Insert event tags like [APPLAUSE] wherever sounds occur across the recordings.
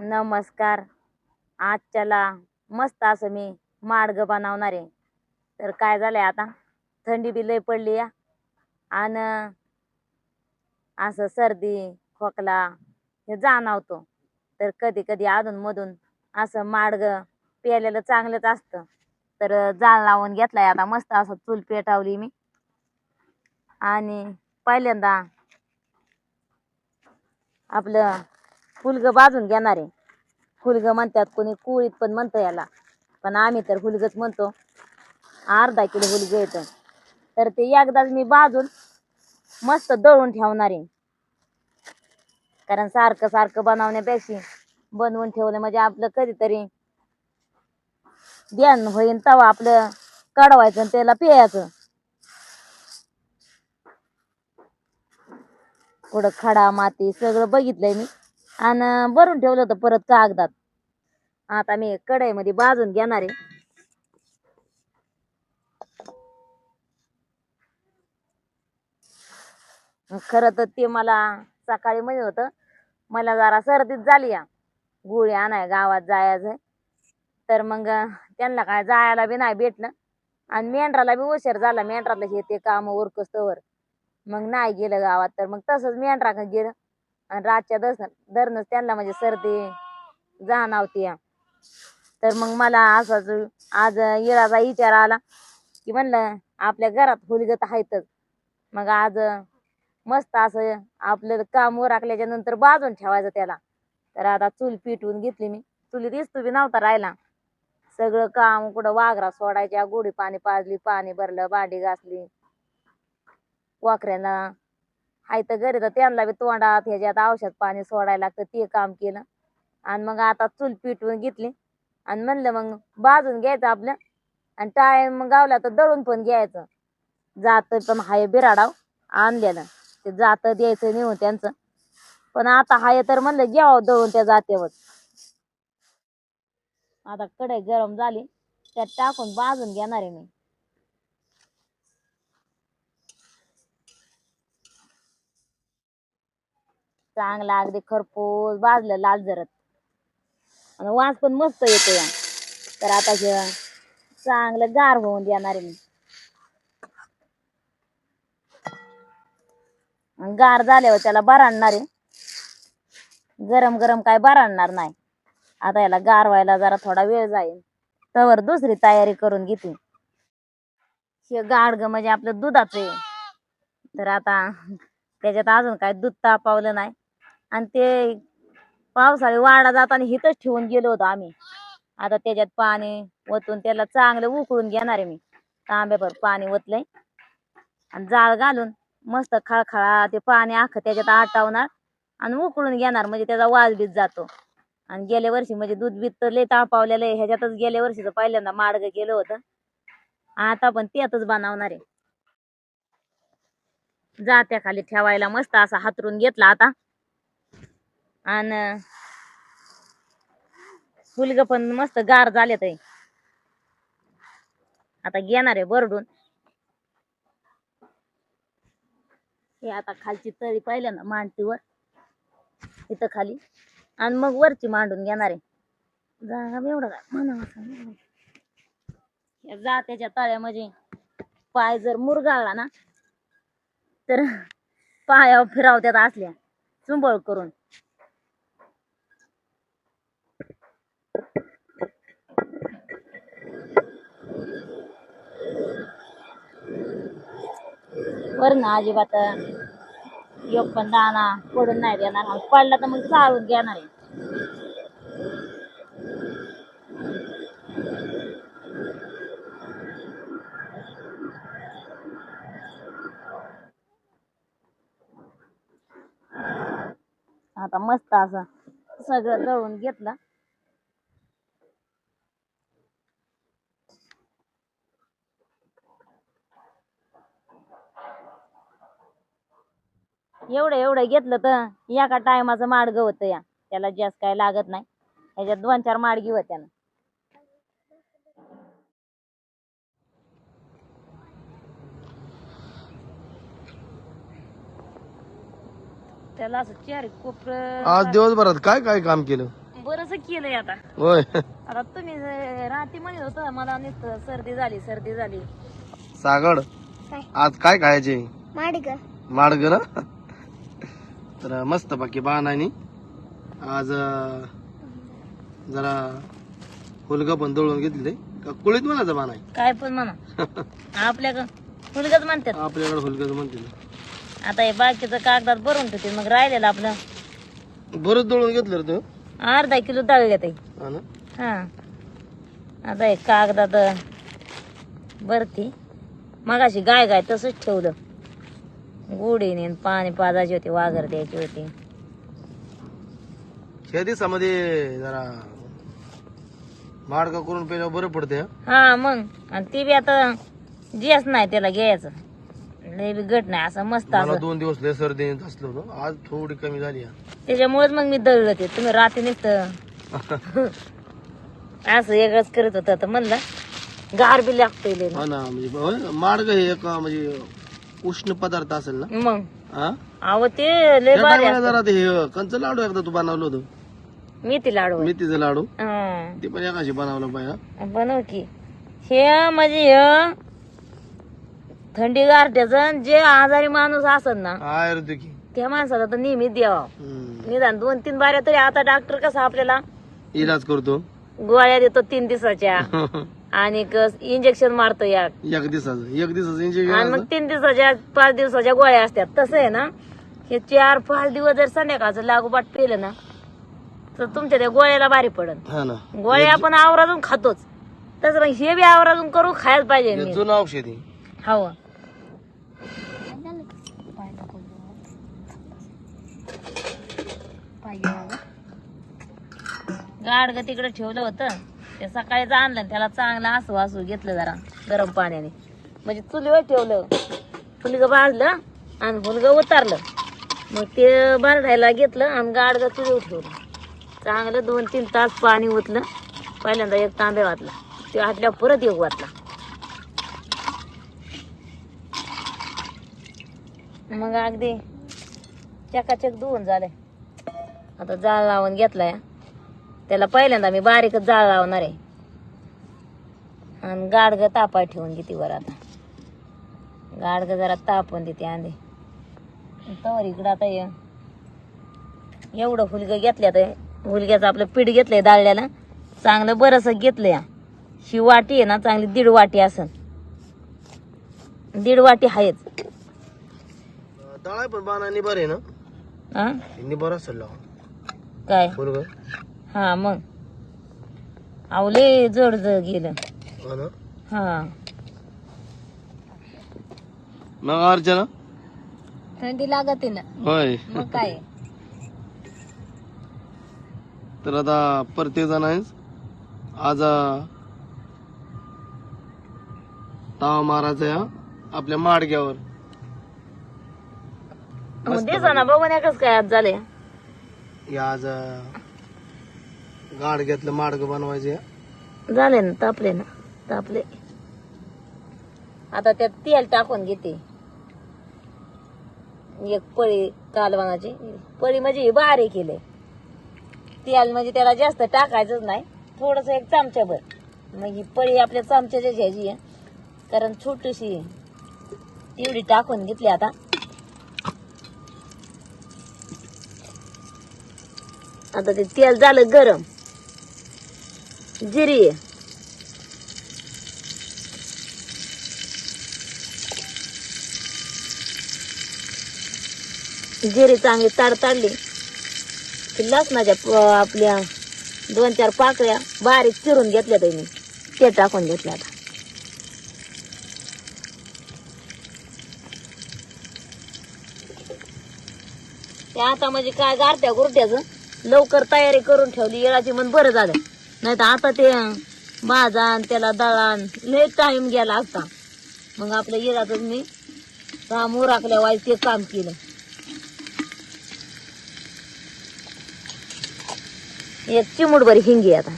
नमस्कार. आजच्याला मस्त असं मी माडगं बनवणार आहे. तर काय झालंय आता? थंडी बी लय पडली या. आणि असं सर्दी खोकला हे जाणवतो. तर कधी कधी अधूनमधून असं माडगं प्यायलेलं चांगलंच असतं. तर जाळ लावून घेतलाय आता मस्त असं चूल पेटावली मी. आणि पहिल्यांदा आपलं फुलगं भाजून घेणार आहे. फुलगं म्हणतात कोणी कुळीत पण म्हणतं याला. पण आम्ही तर हुलगंच म्हणतो. अर्धा किलो फुलगं येतं. तर ते एकदाच मी बाजून मस्त दळून ठेवणार आहे. कारण सारखं सारखं बनवण्यापेक्षा बनवून ठेवलं म्हणजे आपलं कधीतरी ध्यान होईन तवा आपलं काढवायचं आणि त्याला पियाचं कुठं खडा माती सगळं बघितलंय मी. आणि भरून ठेवलं होतं परत कागदात. आता मी कढईमध्ये भाजून घेणार आहे. खर तर ते मला सकाळी म्हणजे होतं मला जरा सर्दीच झाली या. गोळी आणाय गावात जायचं तर मग त्यांना काय जायला बी नाही भेटलं. आणि मेंढराला बी उशीर झाला. मेंढराला हे ते काम उरकस्तवर मग नाही गेलं गावात तर मग तसंच मेंढरा गेलं. आणि रातच्या दस दरनच त्यांना म्हणजे सर्दी जाणवती या तर मग मला असंच आज येळाचा विचार आला की म्हणलं आपल्या घरात फुलगत आहेतच. मग आज मस्त असं आपलं काम वराकल्याच्या नंतर बाजून ठेवायचं त्याला. तर आता चूल पिटवून घेतली मी. चुलीत दिसतो बी नव्हता राहिला. सगळं काम कुठं वाघरा सोडायच्या गोडी पाणी पाजली पाणी भरलं भांडी घासली. वाकऱ्यांना आई तर घरी तर त्यांना बी तोंडात ह्याच्यात औषध पाणी सोडायला लागतं ते काम केलं. आणि मग आता चूल पिटवून घेतली. आणि म्हणलं मग भाजून घ्यायचं आपलं. आणि टाइम गावला तर दळून पण घ्यायचं. जात पण हाय बिराडाव आणलेलं. ते जात द्यायचं नेऊन त्यांचं. पण आता हाय तर म्हणलं घ्यावं दळून त्या जातेवर आता कढई गरम झाली. त्यात टाकून भाजून घेणार आहे मी. चांगला अगदी खरपूस भाजलं लाल जरत. आणि वास पण मस्त येतो या तर आता हे चांगलं गार होऊन देणार आहे मी. गार झाल्यावर त्याला बराणणार आहे. गरम गरम काय बराणणार नाही. आता याला गार व्हायला जरा थोडा वेळ जाईल. तवर दुसरी तयारी करून घेते. हे गाडग म्हणजे आपलं दुधाचं आहे. तर आता त्याच्यात अजून काय दूध तापावलं नाही. आणि ते पावसाळी वाडा जाताना हिथंच ठेवून गेलो होतो आम्ही. आता त्याच्यात पाणी ओतून त्याला चांगलं उकळून घेणार आहे मी. तांब्याभर पाणी ओतलंय. आणि जाळ घालून मस्त खळखळा ते पाणी अख्खं त्याच्यात आटावणार आणि उकळून घेणार. म्हणजे त्याचा वाज बीत जातो. आणि गेल्या वर्षी म्हणजे दूध बीत तर लय तापावलेलं आहे. ह्याच्यातच गेल्या वर्षीच पहिल्यांदा माडगं केलं होतं. आता पण त्यातच बनवणार आहे. जात्या खाली ठेवायला मस्त असा हातरून घेतला आता. आणि फुलग पण मस्त गार झाले ते आता घेणार आहे बरडून. हे आता खालची तळी ना मांडतीवर इथं खाली. आणि मग वरची मांडून घेणार आहे. जागा एवढं काय जात्याच्या तळ्यामध्ये पाय जर मुरगाळला ना तर पायावर फिरावत्यात असल्या. चुंबळ करून. वरण अजिबात योग पण दाना पडून नाही देणार. पडला तर मग चालून घेणार आहे. आता मस्त असं सगळं दळून घेतलं. एवढं एवढं घेतलं तर एका टायमाचं माडगं होतं या. त्याला जास्त काय लागत नाही. ह्याच्यात दोन चार माडगी होत्या ना त्याला असं चार कोपर आज दिवसभरात काय काय काम केलं? बर कसं केलंय आता. होय. आता तुम्ही जे रात्री म्हणत होत मला नुसतं सर्दी झाली सर्दी झाली. सागड काय? आज काय खायचे? माडी का माडग ना? तर मस्त बाकी बाणानी आज जरा हुलगा पण दळून घेतले का कुळीत म्हणायचं बाण आहे? काय पण म्हणा. आपल्या मुलगाच म्हणतात. आपल्याकडे हुलगाच म्हणते आता हे बाकीचं कागदात भरून ठेवते मग राहिलेलं आपलं. बरंच दळून घेतलं रे तू? अर्धा किलो डाळ घेते. हा ना? हा. आता हे कागदात भरती. मगाशी गाय गाय तसंच ठेवलं. गुढीने पाणी पाजायची होती वाघर द्यायची होती. ह्या दिवसामध्ये जरा माडका करून पेल्यावर बरं पडते हं? हा मग. आणि ती बी आता जेच नाही त्याला घ्यायचं. लय बी गट नाही असं मस्त मला असं. दोन दिवस लय सर्दी येत असलं होतं. आज थोडी कमी झाली. त्याच्यामुळेच मग मी दळलं ते. तुम्ही रात्री नुसतं [LAUGHS] असं वेगळंच करत होतं. तर म्हणलं गार बी लागतोय लय. हा ना म्हणजे माडग हे एक म्हणजे उष्ण पदार्थ असेल ना? मग. हा? अहो ते लय त्या भारी टायमाला जरा ते हे कंच लाडू एकदा तू बनवलं होतं. मेथी लाडू. मेथीचं लाडू. हा. ते पण एकाशी बनवलं पाहिजे बनव की. हे म्हणजे हे थंडी गारठ्याचं जे आजारी माणूस असत ना त्या माणसाला तर नेहमी द्यावा. हम्म. निदान दोन तीन बाऱ्या तरी आता डॉक्टर कसं आपल्याला इलाज करतो. गोळ्या देतो तीन दिवसाच्या. [LAUGHS] आणि इंजेक्शन मारतो या एक दिवसाचं एक दिवसाचं आणि इंजेक्शन मग तीन दिवसाच्या पाच दिवसाच्या गोळ्या असतात. तसं आहे ना हे चार पाच दिवस जर संध्याकाळचं लागोपाठ पेलं ना तर तुमच्या त्या गोळ्याला भारी पडत हा ना. गोळ्या आपण आवराजून खातोच. तसं मग हे बी आवराजून करून खायला पाहिजे हे नीट. जुनं औषधी हवं गाडग तिकडे ठेवलं होतं. ते सकाळीच आणलं त्याला चांगलं आसू आसू घेतलं जरा गरम पाण्याने. म्हणजे चुलीवर ठेवलं. फुलगं भाजलं आणि फुलगं उतारलं. मग ते बारडायला घेतलं आणि गाडगं चुलीवर ठेवलं. चांगलं दोन तीन तास पाणी ओतलं. पहिल्यांदा एक तांबे वाटला ते आटल्या परत एक वाटला मग अगदी चकाचक धुवून झालंय. आता जाळ लावून घेतलाय. त्याला पहिल्यांदा मी बारीकच जाळ लावणार आहे. आणि गाडग तापाय ठेवून घेते वर आता. गाडग जरा तापून देते आंधे. तवर इकडं आता ये एवढं हुलगं घेतलं आता हुलग्याचं आपलं पीठ घेतलंय दाळल्याला चांगलं बरंच घेतलंय. ही वाटी आहे ना चांगली दीड वाटी असन. दीड वाटी आहेच तळाय पण बाणा निभार आहे ना? हा निभार असेल लावा काय? हा मग. आवले जड जड गेलं. हा ना? मग अर्चना? थंडी लागते ना. होय. मग काय? तर आता प्रत्येक जण आहेच आज ताव मारायचा या आपल्या माडग्यावर. बघून एकच काय आज झाले या आज गाडग्यातलं माडग बनवायचे. झाले ना तापले ना तापले. आता त्यात तेल टाकून घेते. एक पळी कालवानाची पळी म्हणजे ही बारीक केले तेल म्हणजे त्याला जास्त टाकायचंच नाही. थोडस एक चमच्याभर मग ही पळी आपल्या चमच्याच्या घ्यायची आहे. कारण छोटीशी आहे. तेवढी टाकून घेतली आता. आता ते तेल झालं गरम. जिरी आहे. जिरी चांगली ताडताडली की लसणाच्या आपल्या दोन चार पाकळ्या बारीक चिरून घेतल्या त्यांनी ते टाकून घेतल्या आता. ते आता म्हणजे काय गारत्या गुरट्याचं? लवकर तयारी करून ठेवली येळाची मन बरं झालं. नाही तर आता ते भाजान त्याला दळान लय टाइम गेला असता मग आपल्या येळातच मी काम उराकल्या वाईज ते काम केलं. एक चिमुटभर हिंगी आता.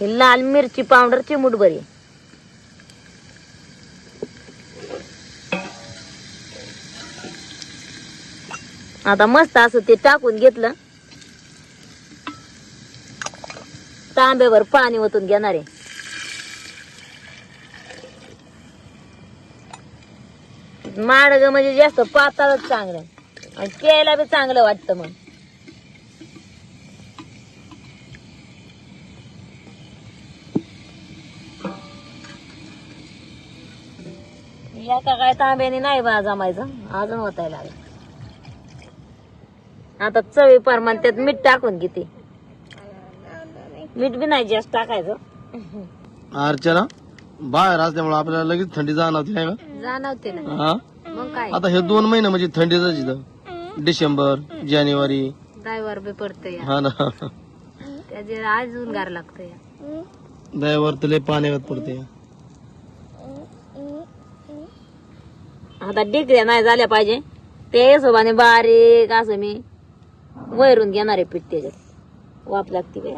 हे लाल मिरची पावडर चिमुटभर आता मस्त असं ते टाकून घेतलं. तांब्यावर पाणी ओतून घेणार आहे. माडग म्हणजे जास्त पाताळच चांगलं आणि प्यायला बी चांगलं वाटतं मग. एका काय तांब्याने नाही बा जमायचं. अजून होतायला लागलं. आता चवी प्रमाण त्यात मीठ टाकून घेते. मीठ बी नाही जास्त टाकायचं. अर्चना बाहेर असल्यामुळे आपल्याला लगेच थंडी जाणवती नाही का? जाणवते ना. हा? मग काय? आता हे दोन महिने म्हणजे थंडीच इथं डिसेंबर जानेवारी. ड्रायव्हर बी पडतंय हा ना. त्याचे अजून गार लागतंय दयावर तर लय पाण्यात पडते आता डिग्र्या नाही झाल्या पाहिजे. ते हिशोबाने बारीक असं मी वैरून घेणार आहे पीठ त्याच्यात. वाप लागते बाई.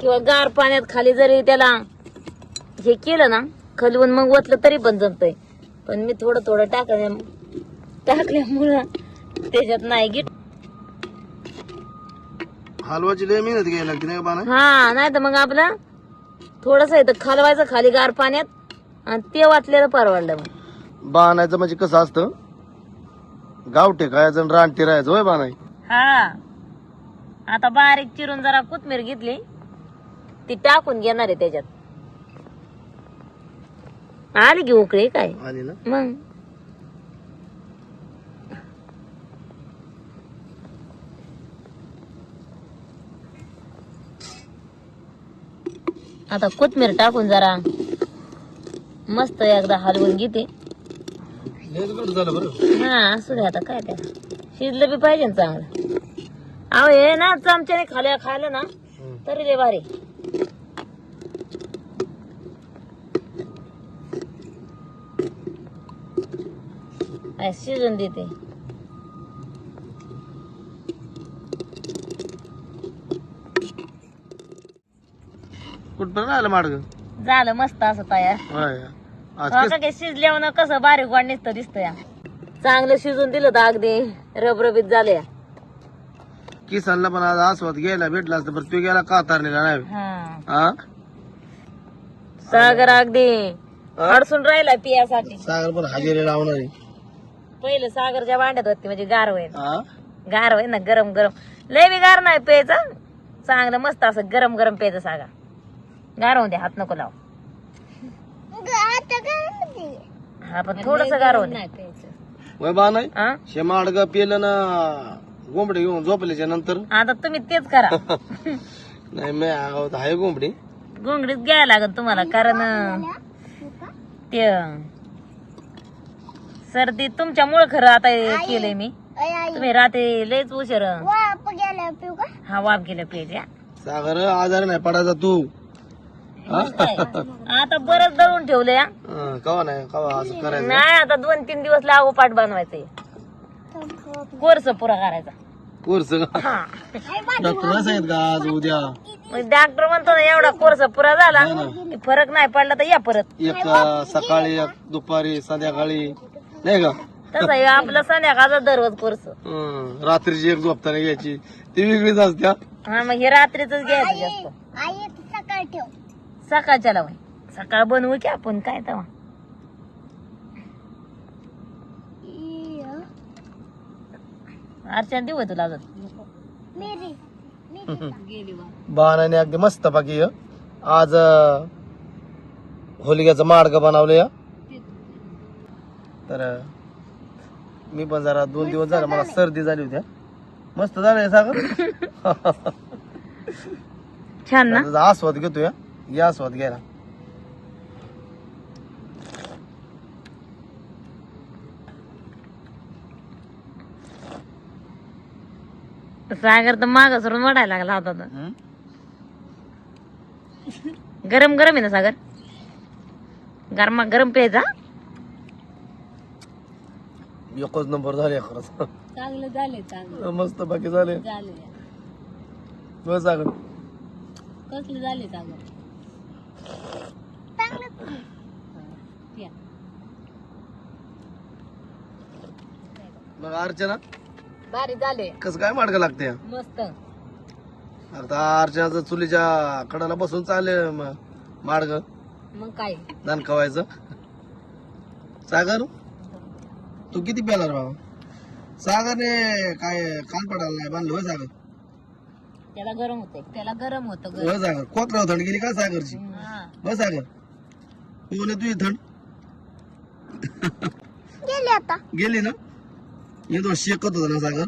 किंवा गार पाण्यात खाली जरी त्याला हे केलं ना खलवून मग ओतलं तरी पण जमतंय. पण मी थोडं थोडं टाकल्या टाकल्यामुळं त्याच्यात नाही गिट हलवाची लय मेहनत घ्यायला लागते नाही बाना हा नाही तर मग आपलं थोडस इथं खालवायचं खाली गार पाण्यात आणि ते वाचलेलं परवडलं मग. बाणायचं म्हणजे कसं असतं? गावठे खायचं आणि रानटी राहायचं होय बाणाय हा. आता बारीक चिरून जरा कोथमीर घेतली ती टाकून घेणार आहे त्याच्यात. आली की उकळी काय? आली ना? मग. आता कोथमीर टाकून जरा मस्त एकदा हलवून घेते. हा असू दे आता काय त्या शिजलं बी पाहिजे ना चांगलं. अहो हे ना चमच्याने खाल्या खायला ना तरी लय भारी. शिजून देते. कुठपर्यंत राहिलं माडग? झालं मस्त असं तयार. आज काय शिजल्यावर कसं बारीक वाढ नुसतं दिसतं या. चांगलं शिजून दिलं तर अगदी रबरबीत झालं या. किसानला पण आज आस्वाद घ्यायला भेटला असतं पण तो गेला का तारणीला नाही? सागर अगदी अडसून राहिला पियासाठी. सागर पण हजेरी लावणार. आहे. पहिलं सागरच्या भांड्यात होती म्हणजे गार होईल. हा? गार होईल ना गरम गरम. लय बी गार नाही प्यायचं. चांगलं मस्त असं गरम गरम प्यायचं सागा गार होऊ दे हात नको लाव. हा पण थोडस गार होऊ दे. वय बा नाही? हा? पिलं ना गोंबडी घेऊन झोपल्याच्या नंतर. आता तुम्ही तेच करा. [LAUGHS] नाही मी आहे गोंबडी गोंगडीत घ्यायला लागत तुम्हाला कारण अं, ते अं, सर्दी तुमच्यामुळे खरं आता हे केलंय मी. तुम्ही रात्री लयच उशीर. अं, हा वाप गेलं प्यायच्या सागर आजार नाही पडायचा तू. हा? आता बरंच दळून ठेवलंय हा. हा, कवा नाही कवा असं करायचं? नाही आता दोन तीन दिवस लागोपाठ बनवायचंय. कोर्स पुरा करायचा. कोर्स हा. डॉक्टर सांगित का आज उद्या? मग डॉक्टर म्हणतो ना एवढा कोर्स पुरा झाला की फरक नाही पडला तर या परत. एक सकाळी एक दुपारी संध्याकाळी. नाही का? तसा आपला संध्याकाळचा दररोज कोर्स. हं, रात्रीची एक झोपताना घ्यायची. ती वेगळीच असत्या हा. मग हे रात्रीच घ्यायचं जास्त. सकाळच्या लावून सकाळ बनवू की आपण काय तेव्हा अर्चना देऊ तुला अजून. [LAUGHS] बाणाने अगदी मस्त बाकी आज होलिकाचं माडग बनवलं तर अं, मी पण जरा दोन दिवस झालं मला सर्दी झाली होती हं. मस्त झालंय सागर. [LAUGHS] [LAUGHS] छान आस्वाद घेतोय हं. या आस्वाद घ्यायला. सागर तर माग सरून वाढायला लागला होता तर. हं? गरम गरम आहे ना सागर? गरमा गरम प्यायचा एकच नंबर झाले खरंच. चांगलं झाले चांगलं. मस्त बाकी झाले. झाले. बस सागर. कसले झाले चांगलं मग अर्चना? भारी झाले. कसं काय माडगं लागते? मस्त. आता अर्चनाचं चुलीच्या कडाला बसून चालले माडग मग काय? दान कवायचं सागर तू किती प्यालार बाबा सागरने काय कान पडायला नाही बांधलं होय सागर? त्याला गरम होते त्याला गरम होत होय सागर. कोकराव थंड गेली का सागरची? बस सागर. तू म्हणे तुझी थंड? गेले आता. गेली ना? येतो शेकत होता ना सागर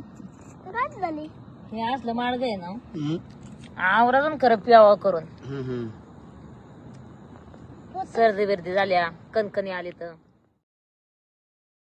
झाली हे असलं मार्ग आहे ना. हम्म. आवराजून खरं प्यावा करून. हम्म, हम्म. सर्दी बिर्दी झाल्या कणकणी आली तर.